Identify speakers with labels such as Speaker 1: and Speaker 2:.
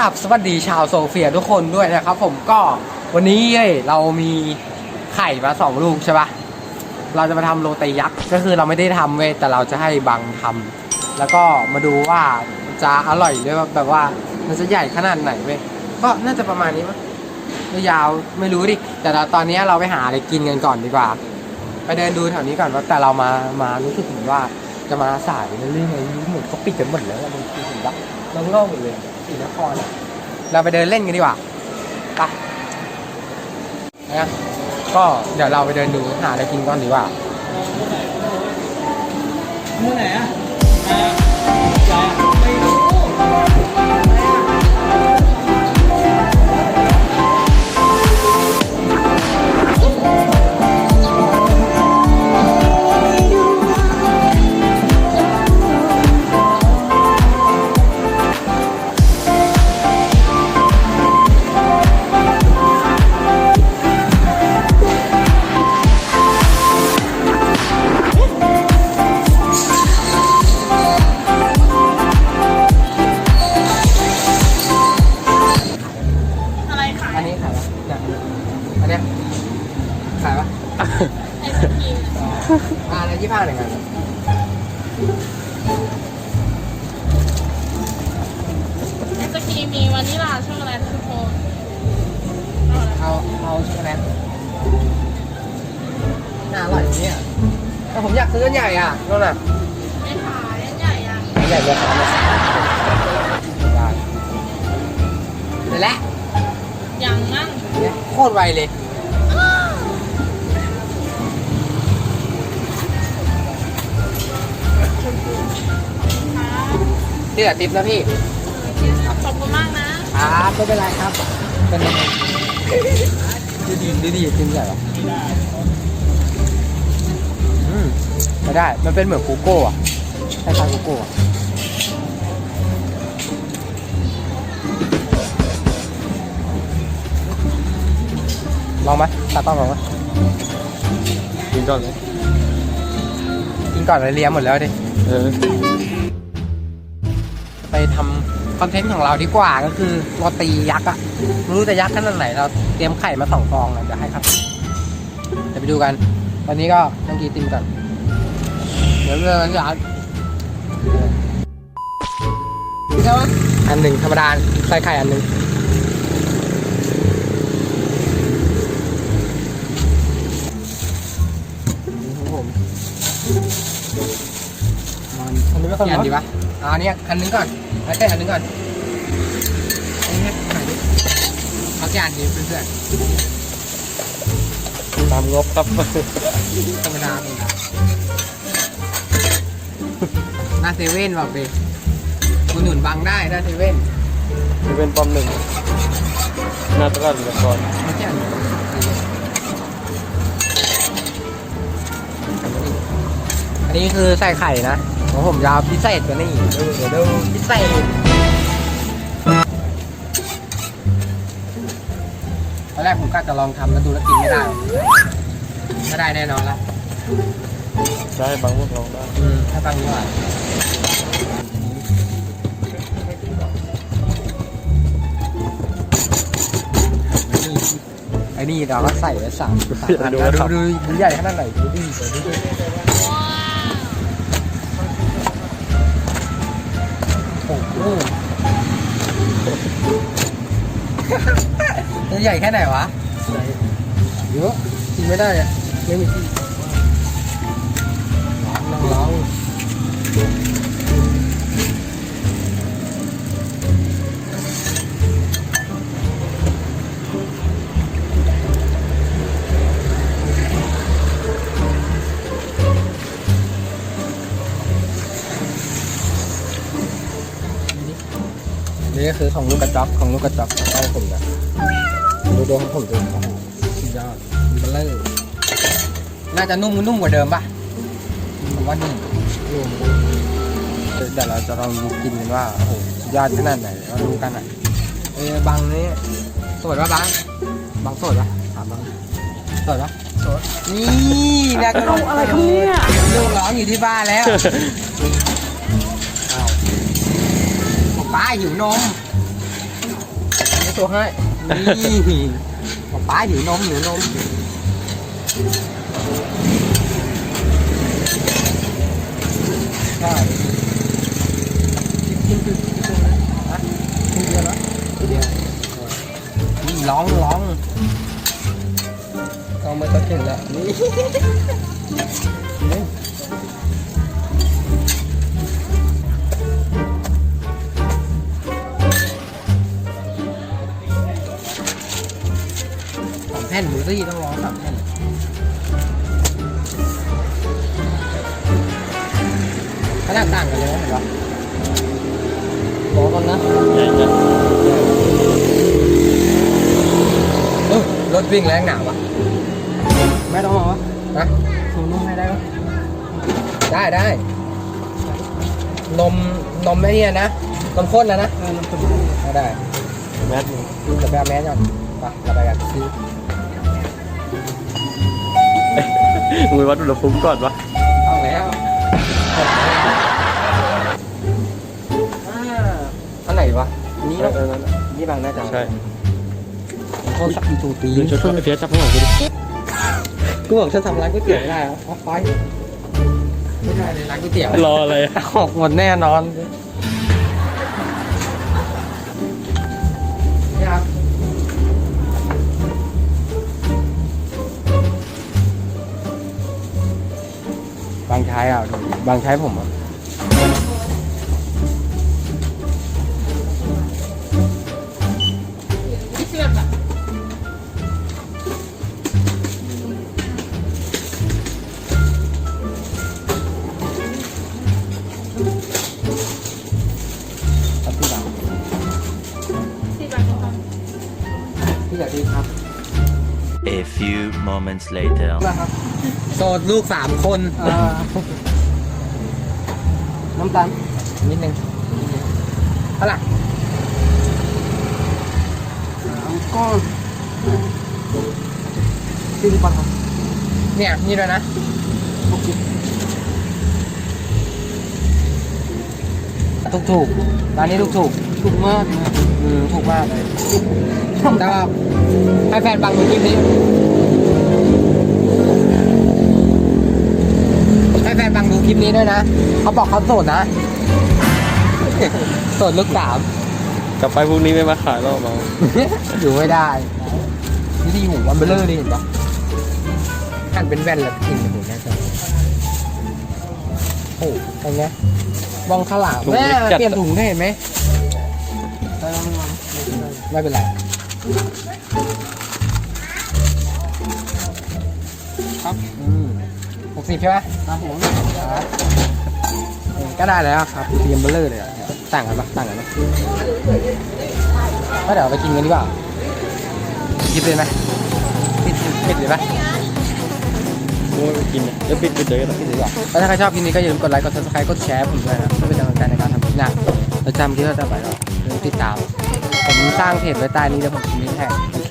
Speaker 1: กับสวัสดีชาวโซเฟียทุกคนด้วยนะครับ ผมก็วันนี้เอ้เรามีไข่มาสองลูกใช่ปะเราจะมาทำโรตียักษ์ก็คือเราไม่ได้ทำเว้ยแต่เราจะให้บังทำแล้วก็มาดูว่าจะอร่อยด้วยแบบว่ามันจะใหญ่ขนาดไหนเว้ยก็น่าจะประมาณนี้มั้งไม่ยาวไม่รู้ดิแต่เราตอนนี้เราไปหาอะไรกินกันก่อนดีกว่า ไปเดินดูแถวนี้ก่อนว่าแต่เรามามารู้สึกเหมือนว่าจะมาสายเรื่องอะไรเหมือนเขาปิดกันหมดแล้วอะบางทีเห็นปะเราล่งหมดเลย สีนครอะเราไปเดินเล่นกันดีกว่าไปนะก็เดี๋ยวเราไปเดินดูหาอะไรกินก่อนดีกว่า
Speaker 2: มือไหนอะอ่าใหญ่อะไม่รู้
Speaker 1: เนี้ยขายปะ
Speaker 3: ไอศครีม
Speaker 1: อ่าแล้วยี่ห้าหนึ่งอัน
Speaker 3: ไอศครีมมีวานิลาช็อกโกแลตทุกคนเอาอะไร
Speaker 1: เอาเอาช็อกโกแลตน่าอร่อยเนี่ยแต่ผมอยากซื้ออันใหญ่อะนั่นน่ะ
Speaker 3: ไม่ขายอันใหญ่ยัง
Speaker 1: อันใหญ่เลยครับได้เดี๋ยวแหละ
Speaker 3: ยังมั่ง
Speaker 1: เนี่ยโคตรไวเลย ที่เหลือติปนะพี่
Speaker 3: ขอบคุณมากนะ ครับ
Speaker 1: ไม่เป็นไรครับ เป็นยังไงดูดีดูดีจริงใหญ่หรออืมไม่ได้ มันเป็นเหมือนกูโก้อะคล้ายๆกูโก้อะลองไหมตาต้องลองไหม
Speaker 2: กินก่อนเลย
Speaker 1: กินก่อนเลยเลียมหมดแล้วดิ
Speaker 2: เออ
Speaker 1: ไปทำ คอนเทนต์ของเราดีกว่าก็คือโรตียักษ์อะไม่รู้จะยักษ์ขนาดไหนเราเตรียมไข่มาสองฟองนะเดี๋ยวให้ครับเดี๋ยวไปดูกัน ตอนนี้ก็ต้องกีติมก่อนเดี๋ยวเรื่องมันจะใช่ไหมอันหนึ่งธรรมดาใส่ไข่อันหนึ่งนี่ครับผมอันนี้ไม่ค่อยอันดีปะเอาอันนี้อันนึงก่อน เอาแค่อันนึงก่อนอันนี้ให้หน่อยดิเอาแค่อันนี้เพื่อน
Speaker 2: ตามงบครับ
Speaker 1: ๆธรรมดาธรรมดาหน้าเซเว่นบอกดิคุณหนุนบังได้หน้าเซเว่น
Speaker 2: จะเป็นปอมหนึ่งหน้าตลาดละคร
Speaker 1: เอาแค่อันนี้อันนี้คือใส่ไข่นะ ของผมยาวพิเศษกว่านี่ดูเดี๋ยวดูพิเศษตอนแรกผมก็จะลองทำแล้วดูแล้วกินไม่ได้ไม่ได้แน่นอนละ
Speaker 2: ได้บางพวกลองได้
Speaker 1: อืมถ้าตั้งนี้ว่าไอ้นี่เราก็ใส่ไว้สามสามอันนะดูดูดูใหญ่ขนาดไหนดูดิดูดิ ตัวใหญ่แค่ไหนวะ เยอะกินไม่ได้อะไม่มีที่ นี่ก็คือของลูกกระจอกของลูกกระจอกของผมนะดูดูของผมดูโอ้โหสุดยอดมันเลยน่าจะนุ่มนุ่มกว่าเดิมป่ะผมว่านี่นุ่มเดี๋ยวเราจะลองกินกันว่าโอ้โหสุดยอดขนาดไหนเราดูกันอะเออบางนี้สวยป่ะบางบางสวยป่ะถามบางสวยป่ะสวยนี่นะก็อะไรครับเนี่ยลูกร้องอยู่ที่บ้านแล้วอ้าวบอก ป้าหิวนมให้ตัวให้นี่บอกป้าหิวนมหิวนมใช่กินกินกินกินนะฮะกินเดียวนะกินเดียวนี่ร้องร้องลองมาตะเกียบแล้วนี่ แผ่นดูสิต้องร้องสามแผ่นขนาดต่างกันเลยนะเห็นปะบอกกันนะ
Speaker 2: ใหญ่จัง
Speaker 1: เออรถวิ่งแรงหนาวปะไม่ต้องมาวะนะ
Speaker 2: สูงนุ่มให้ได้ปะ
Speaker 1: ได้ได้นมนมไม่เนี่ยนะนมข้นนะนะ
Speaker 2: เออน้ำตุ่ม
Speaker 1: ได้ได้
Speaker 2: แมสหนึ่ง
Speaker 1: เดี๋ยวไปเอาแมสก่อนไปเราไปกันซื้อ
Speaker 2: มือวัดอุณหภูมิก่อนวะ
Speaker 1: เอาแล้วอ่าอันไหนวะอันนี้
Speaker 2: นี่
Speaker 1: เนาะ
Speaker 2: เออนั่นน่ะ
Speaker 1: นี่บางน่าจะ
Speaker 2: ใช่
Speaker 1: โทรศัพท์ตูตี
Speaker 2: ดูชุดก่อนไอ้เฟียสจับข้างหลังกูดิ
Speaker 1: กูบอกฉันทำร้านก๋วยเตี๋ยวไม่ได้เหรอออฟไฟไม่ได้เลยร้านก๋วยเตี๋ยว
Speaker 2: รออะไรอะ
Speaker 1: ออกหมดแน่นอนนี่ บางใช้อะบางใช้ผมอะ
Speaker 3: ที่เชื่อแบบ
Speaker 1: ครับพี่บ่าว
Speaker 3: ที่บางคน
Speaker 1: พี่อยากดีครับ
Speaker 4: A few moments later.
Speaker 1: นะครับ โสดลูกสามคน
Speaker 2: อ่าน้ำตาล
Speaker 1: นิดนึงเท่าไหร่
Speaker 2: สามก้อนสี่สิบบาทครับ
Speaker 1: เนี่ยนี่ด้วยนะ
Speaker 2: หกสิบ
Speaker 1: ถูกถูกๆร้านนี้ถูกถูก
Speaker 2: ถูกมากนะ
Speaker 1: ๆอืมถูกมากเลยแต่ว่าให้แฟนฟังดูคลิปนี้ ให้แฟนฟังดูคลิปนี้ด้วยนะ เขาบอกเขาโสดนะ โสดลูกสาม
Speaker 2: กลับไปพรุ่งนี้ไม่มาขายแล้วมั้ง
Speaker 1: อยู่ไม่ได้นี่ที่หูวันเบลเลอร์นี่เห็นปะหันเป็นแว่นแล้วกินหูแน่ใจโอ้โหเป็นไงมองข้างหลังแม่เปลี่ยนถุงได้เห็นไหม
Speaker 2: ได้แล้วไม่มา
Speaker 1: ไม่เป็นไร
Speaker 2: ครับ
Speaker 1: อืมห กสิบใช่ไหม
Speaker 2: ครับผม
Speaker 1: ครับอืมก็ได้แล้วครับเตรียมเบลเลอร์เลยอะต่างกันปะต่างกันปะก็เดี๋ยวเอาไปกินกันดีกว่าหยิบเลยไหมปิดปิดเลยไหม
Speaker 2: กูไม่ไปกินนะเดี๋ยวปิดไปเจอกันนะ
Speaker 1: ปิดเลยดีกว่าแล้วถ้าใครชอบคลิปนี้ก็อย่าลืมกดไลค์กด subscribe กดแชร์ผมด้วยนะเพื่อเป็นกำลังใจในการทำคลิปหน้าแล้วจำที่เราจะไปเราอย่าลืมติดตาม ผมสร้างเพจไว้ใต้นี้แล้วผมทิ้งลิงก์ให้โอเค